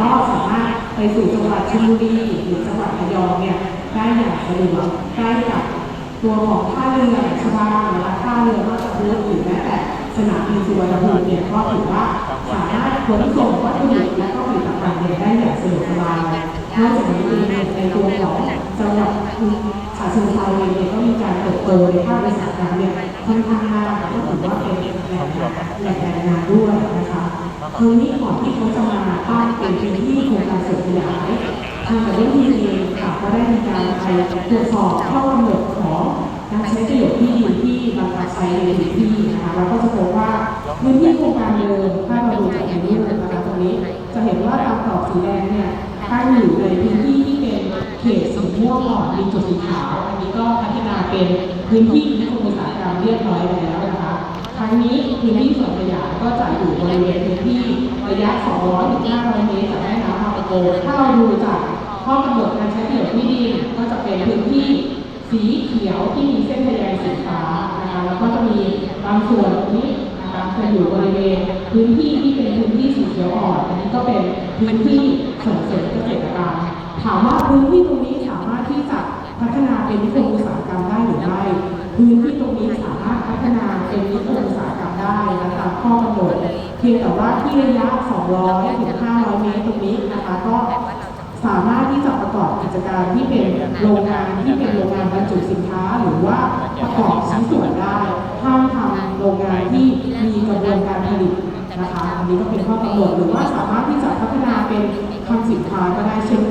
ก็สามารถไปสู่จังหวัดชลบุรีหรือจังหวัดระยองเนี่ยได้อย่างสะดวกใกล้กับตัวของท่าเรือชบานะคะท่าเรือมาตะพุหรือแม้แต่สนามบินสุวรรณภูมิเนี่ยก็ถือว่าสามารถขนส่งวัตถุดิบและก็ผลิตภัณฑ์เนี่ยได้อย่างสะดวกสบายนอกจากนี้ในตัวของจังหวัดฉะเชิงเทราเองเนี่ยก็มีการเติบโตในภาคอุตสาหกรรมเนี่ยค่อนข้างมากก็ถือว่าเป็นแหล่งแหล่งแรงงานด้วยนะคะ คราวนี้ก่อนที่เขาจะมาตั้งเป็นพื้นที่โครงการเสริมขยายทางกับเจ้ที่เองค่ะก็ได้มีการไปตรวจสอบข้อกำหนดของการใช้ประโยชน์ที่ดินที่บังคับใช้ในพื้นที่นะคะเราก็จะพบว่าพื้นที่โครงการเดิมถ้าเราดูจากในรูปนะคะตรงนี้จะเห็นว่าตามกรอบสีแดงเนี่ยตั้งอยู่ในพื้นที่ที่เป็นเขตสีม่วงอ่อนมีจุดสีขาวอันนี้ก็พัฒนาเป็นพื้นที่นิคมอุตสาหกรรมเรียบร้อยแล้ว นะคะครั้งนี้พื้นที่ส่วนขยายก็จะอยู่บริเวณพื้นที่ระยะ 200-500 เมตรจากแม่น้ำบางประกงถ้าเราดูจากข้อกำหนดการใช้ประโยชน์ที่ดินก็จะเป็นพื้นที่สีเขียวที่มีเส้นแยงสีฟ้านะคะแล้วก็จะมีบางส่วนตรงนี้นะคะจะอยู่บริเวณพื้นที่ที่เป็นพื้นที่สีเขียวอ่อนอันนี้ก็เป็นพื้นที่ส่งเสริมเกษตรกรรมถามว่าพื้นที่ตรงนี้สามารถที่จะพัฒนาเป็นนิคมอุตสาหกรรมได้หรือไม่พื้นที่ตรงนี้ามารถพัฒนาเป็นนิคมอุตสาหกรรมได้และตามข้อกำหนดเพียงแต่ว่าที่ระยะ 200ถึง500 เมตรตรงนี้นะคะก็สามารถที่จะประกอบกิจการที่เป็นโรงงานที่เป็นโรงงานบรรจุสินค้า หรือว่าประกอบชิ้นส่วนได้ห้ามทำโรงงานที่มีกระบวนการผลิตนะคะอันนี้ก็เป็นข้อกำหนดหรือว่าสามารถที่จะพัฒนาเป็นคลังสินค้าก็ได้เช่น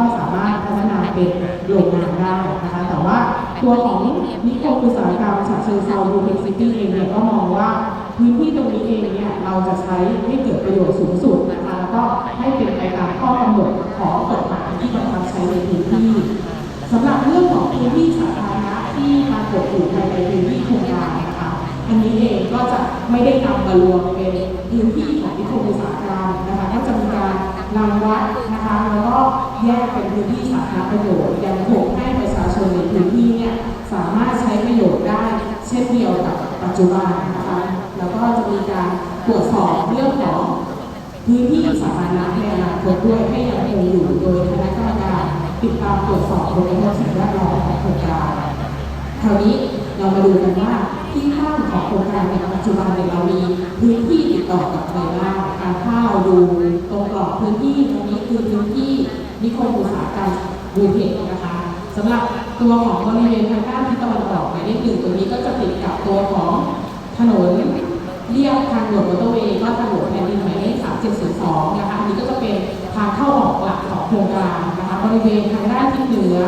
ก็สามารถพัฒนาเป็นโรงงานได้นะคะ แต่ว่าตัวของนิคมอุตสาหกรรมฉะเชิงเทราบูเพ็กซิตี้เองเนี่ยก็มองว่าพื้นที่ตรงนี้เองเนี่ยเราจะใช้ให้เกิดประโยชน์สูงสุดนะคะแล้วก็ให้เป็นไปตามข้อกำหนดของกฎหมายที่บังคับใช้ในพื้นที่สำหรับเรื่องของพื้นที่สาธารณะที่ปรากฏอยู่ภายในพื้นที่โครงการนะคะอันนี้เองก็จะไม่ได้นำมารวมเป็นพื้นที่ของนิคมอุตสาหกรรมนะคะก็จะมีการ รังวัดนะคะแล้วก็แยกเป็นพื้นที่สาธารณประโยชน์ยังคงให้ประชาชนในพื้นที่เนี่ยสามารถใช้ประโยชน์ได้ เช่นเดียวกับปัจจุบันนะคะแล้วก็จะมีการตรวจสอบเรื่องของพื้นที่สาธารณะในอนาคตด้วยให้ยังคงอยู่โดยคณะกรรมการติดตามตรวจสอบโดยกระทรวงสิ่งแวดล้อมของโครงการคราวนี้เรามาดูกันว่าที่ข้างของโครงการในปัจจุบันเนี่ยเรามีพื้นที่ติดต่อกับอะไรบ้าง ถ้าเราดูตรงกรอบพื้นที่ตรงนี้คือพื้นที่นิคมอุตสาหกรรมบูเพกนะคะสำหรับตัวของบริเวณทางด้านทิศตะวันออกหมายเลขหนึ่งตรงนี้ก็จะติดกับตัวของถนนเรียบทางหลวงมอเตอร์เวย์ก็ทางหลวงแผ่นดินหมายเลข3702นะคะอันนี้ก็จะเป็นทางเข้าออกหลักของโครงการนะคะบริเวณทางด้านทิศเหนือ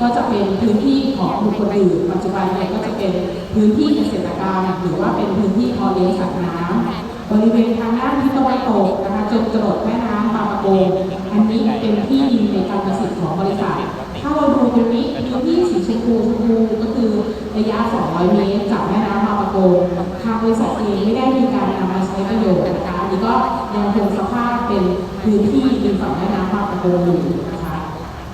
ก็จะเป็นพื้นที่ของบุคคลอื่นปัจจุบันเนี่ยก็จะเป็นพื้นที่เกษตรกรรมหรือว่าเป็นพื้นที่พาะเลี้ยงสัตว์น้ำ บริเวณทางด้านทิศตะวันตกนะคะจนกระโดดแม่น้ำบางปะโกงอันนี้เป็นที่ดินในการเกษตรของบริษัท ถ้าเราดูตรงนี้พื้นที่สีชมพูชมพูก็คือระยะ 200 เมตรจากแม่น้ำบางปะโกงทางบริษัทเองไม่ได้มีการนำมาใช้ประโยชน์นะคะอันนี้ก็ยังคงสภาพเป็นพื้นที่ริมฝั่งแม่น้ำบางปะโกงอยู่นะคะ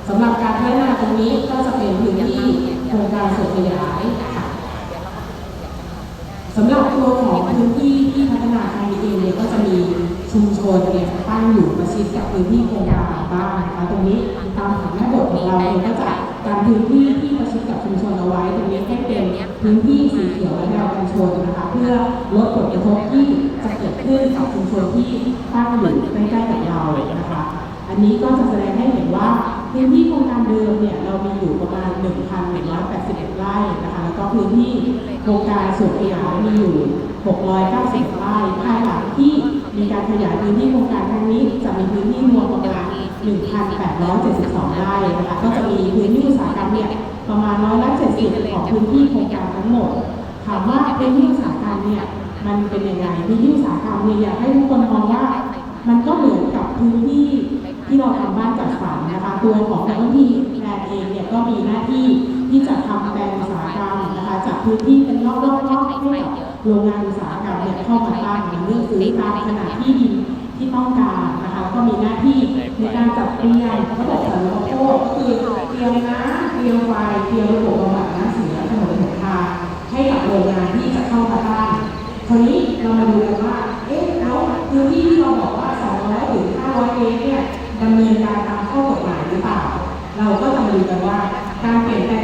สำหรับการพัฒนาตรงนี้ก็จะเป็นพื้นที่โครงการส่วนขยายค่ะสำหรับตัวของ พื้นที่ที่พัฒนาครั้งนี้เองเนี่ยก็จะมีชุมชนเนี่ยตั้งอยู่ประชิดกับพื้นที่โครงการบ้างนะคะตรงนี้ตามผังแม่บทของเราเองก็จะการพื้นที่ที่ประชิดกับชุมชนเอาไว้ ตรงนี้ให้เป็นพื้นที่สีเขียวและแนวกันชนนะคะเพื่อลดผลกระทบที่จะเกิดขึ้นกับชุมชนที่ตั้งอยู่ใกล้ๆกับเรานะคะ อันนี้ก็จะแสดงให้เห็นว่าพื้นที่โครงการเดิมเนี่ยเรามีอยู่ประมาณ 1,181 ไร่นะคะแล้วก็พื้นที่โครงการส่วนขยายมีอยู่ 690 ไร่ภายหลังที่มีการขยายพื้นที่โครงการครั้งนี้จะมีพื้นที่รวมประมาณ 1,872 ไร่นะคะก็จะมีพื้นที่อุตสาหกรรมเนี่ยประมาณร้อยละ70ของพื้นที่โครงการทั้งหมดถามว่าพื้นที่อุตสาหกรรมเนี่ยมันเป็นยังไงพื้นที่อุตสาหกรรมเนี่ยอยากให้ทุกคนมองว่ามันก็เหมือน พื้นที่ที่เราทำบ้านจัดสรรนะคะ ตัวของแต่ละที่แปลนเองเนี่ยก็มีหน้าที่ที่จะทำแปลงอุตสาหกรรมนะคะจากพื้นที่เป็นรอบๆให้กับโรงงานอุตสาหกรรมเนี่ยเข้ามาตั้งเลือกซื้อตามขนาดที่ดินที่ต้องการนะคะ ก็มีหน้าที่ในการจัดเตรียมระบบสารพัดโทคือเตรียมน้ำเตรียมไฟเตรียมระบบบำบัดน้ำเสียถนนหนทางให้กับโรงงานที่จะเข้ามาตั้งคราวนี้เรามาดูกันว่า เราก็จำมาดูกันว่าการเปลี่ยนแปลง